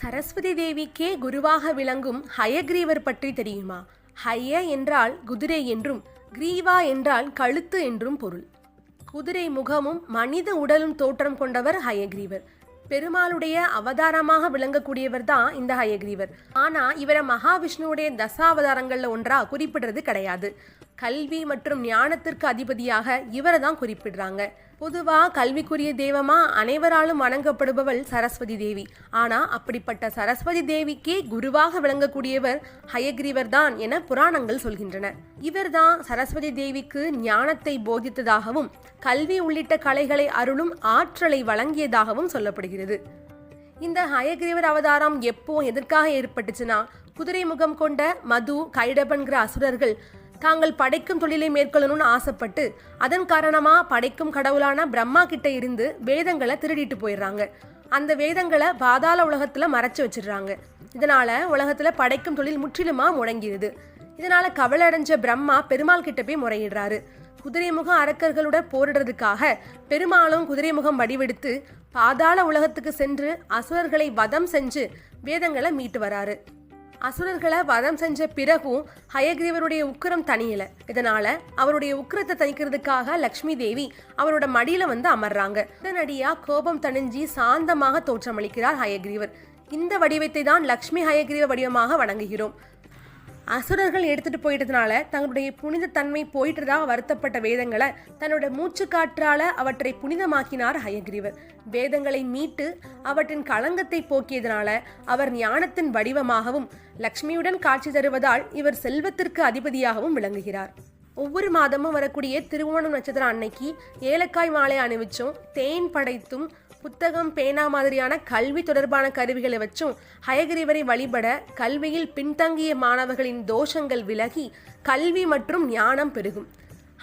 சரஸ்வதி தேவிக்கே குருவாக விளங்கும் ஹயக்ரீவர் பற்றி தெரியுமா? ஹய என்றால் குதிரை என்றும் கிரீவா என்றால் கழுத்து என்றும் பொருள். குதிரை முகமும் மனித உடலும் தோற்றம் கொண்டவர் ஹயக்ரீவர். பெருமாளுடைய அவதாரமாக விளங்கக்கூடியவர் தான் இந்த ஹயக்ரீவர். ஆனா இவரை மகாவிஷ்ணுவுடைய தசாவதாரங்கள்ல ஒன்றா குறிப்பிடுறது கிடையாது. கல்வி மற்றும் ஞானத்திற்கு அதிபதியாக இவரை தான் குறிப்பிடுறாங்க. பொதுவா கல்விக்குரிய தெய்வமா அனைவராலும் வணங்கப்படுபவள் சரஸ்வதி தேவி. ஆனா அப்படிப்பட்ட சரஸ்வதி தேவிக்கே குருவாக விளங்கக்கூடியவர் ஹயக்ரீவர் தான் என புராணங்கள் சொல்கின்றன. இவர்தான் சரஸ்வதி தேவிக்கு ஞானத்தை போதித்ததாகவும் கல்வி உள்ளிட்ட கலைகளை அருளும் ஆற்றலை வழங்கியதாகவும் சொல்லப்படுகிறது. இந்த ஹயக்ரீவர் அவதாரம் எப்போ எதற்காக ஏற்பட்டுச்சுன்னா குதிரை முகம் கொண்ட மது கைடபன்கிற அசுரர்கள் தாங்கள் படைக்கும் தொழிலை மேற்கொள்ளணும்னு ஆசைப்பட்டு அதன் காரணமாக படைக்கும் கடவுளான பிரம்மா கிட்ட இருந்து வேதங்களை திருடிட்டு போயிடுறாங்க. அந்த வேதங்களை பாதாள உலகத்தில் மறைச்சி வச்சிடுறாங்க. இதனால உலகத்தில் படைக்கும் தொழில் முற்றிலுமாக முடங்கிடுது. இதனால கவலை அடைஞ்ச பிரம்மா பெருமாள் கிட்ட போய் முறையிடுறாரு. குதிரைமுகம் அரக்கர்களோட போரிடுறதுக்காக பெருமாளும் குதிரைமுகம் வடிவெடுத்து பாதாள உலகத்துக்கு சென்று அசுரர்களை வதம் செஞ்சு வேதங்களை மீட்டு வராரு. அசுரர்களை வதம் செஞ்ச பிறகும் ஹயக்ரீவருடைய உக்கிரம் தனியல. இதனால அவருடைய உக்கிரத்தை தணிக்கிறதுக்காக லக்ஷ்மி தேவி அவரோட மடியில வந்து அமர்றாங்க. உடனடியா கோபம் தணிஞ்சி சாந்தமாக தோற்றமளிக்கிறார் ஹயக்ரீவர் இந்த வடிவத்தை தான் லக்ஷ்மி ஹயக்ரீவ வடிவமாக வணங்குகிறோம். அசுரர்கள் எடுத்துட்டு போயிட்டதுனால தங்களுடைய புனித தன்மை போயிட்டதாக வருத்தப்பட்ட வேதங்களை தன்னோட மூச்சு காற்றால அவற்றை புனிதமாக்கினார் ஹயக்ரீவர். வேதங்களை மீட்டு அவற்றின் களங்கத்தை போக்கியதனால அவர் ஞானத்தின் வடிவமாகவும் லக்ஷ்மியுடன் காட்சி தருவதால் இவர் செல்வத்திற்கு அதிபதியாகவும் விளங்குகிறார். ஒவ்வொரு மாதமும் வரக்கூடிய திருவோணம் நட்சத்திரம் அன்னைக்கு ஏலக்காய் மாலை அணிவிச்சும் தேன் படைத்தும் புத்தகம் பேனா மாதிரியான கல்வி தொடர்பான கருவிகளை வச்சும் ஹயகிரிவரை வழிபட கல்வியில் பின்தங்கிய மாணவர்களின் தோஷங்கள் விலகி கல்வி மற்றும் ஞானம் பெருகும்.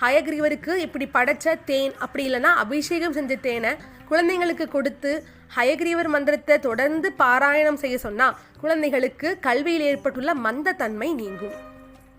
ஹயகிரிவருக்கு இப்படி படைச்ச தேன் அப்படி இல்லைன்னா அபிஷேகம் செஞ்ச தேனை குழந்தைங்களுக்கு கொடுத்து ஹயகிரீவர் மந்திரத்தை தொடர்ந்து பாராயணம் செய்ய சொன்னா குழந்தைகளுக்கு கல்வியில் ஏற்பட்டுள்ள மந்த தன்மை நீங்கும்.